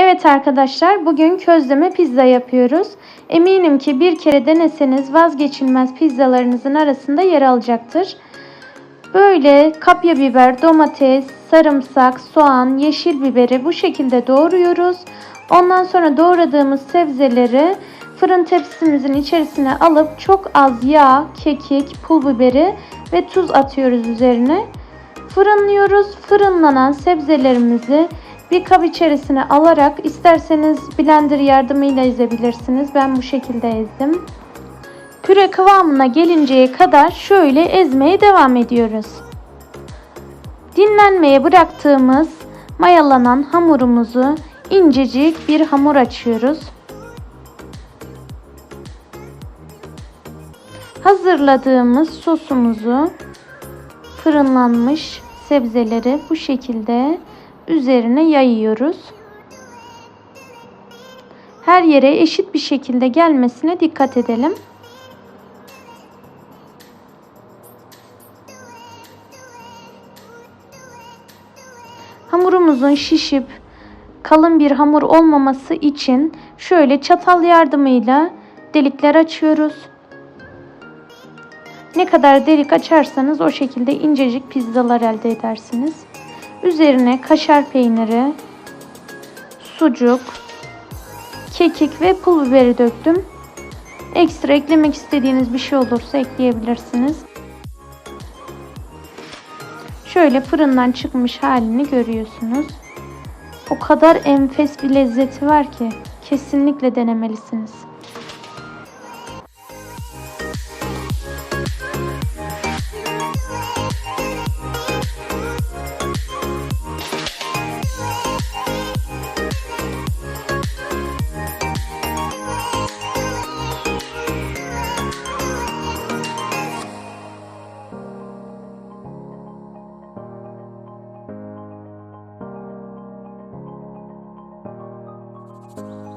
Evet arkadaşlar bugün közleme pizza yapıyoruz. Eminim ki bir kere deneseniz vazgeçilmez pizzalarınızın arasında yer alacaktır. Böyle kapya biber, domates, sarımsak, soğan, yeşil biberi bu şekilde doğruyoruz. Ondan sonra doğradığımız sebzeleri fırın tepsimizin içerisine alıp çok az yağ, kekik, pul biberi ve tuz atıyoruz üzerine. Fırınlıyoruz. Fırınlanan sebzelerimizi bir kap içerisine alarak isterseniz blender yardımıyla ezebilirsiniz. Ben bu şekilde ezdim. Püre kıvamına gelinceye kadar şöyle ezmeye devam ediyoruz. Dinlenmeye bıraktığımız mayalanan hamurumuzu incecik bir hamur açıyoruz. Hazırladığımız sosumuzu fırınlanmış sebzeleri bu şekilde üzerine yayıyoruz. Her yere eşit bir şekilde gelmesine dikkat edelim. Hamurumuzun şişip kalın bir hamur olmaması için şöyle çatal yardımıyla delikler açıyoruz. Ne kadar delik açarsanız o şekilde incecik pizzalar elde edersiniz. Üzerine kaşar peyniri, sucuk, kekik ve pul biberi döktüm. Ekstra eklemek istediğiniz bir şey olursa ekleyebilirsiniz. Şöyle fırından çıkmış halini görüyorsunuz. O kadar enfes bir lezzeti var ki kesinlikle denemelisiniz. Bye.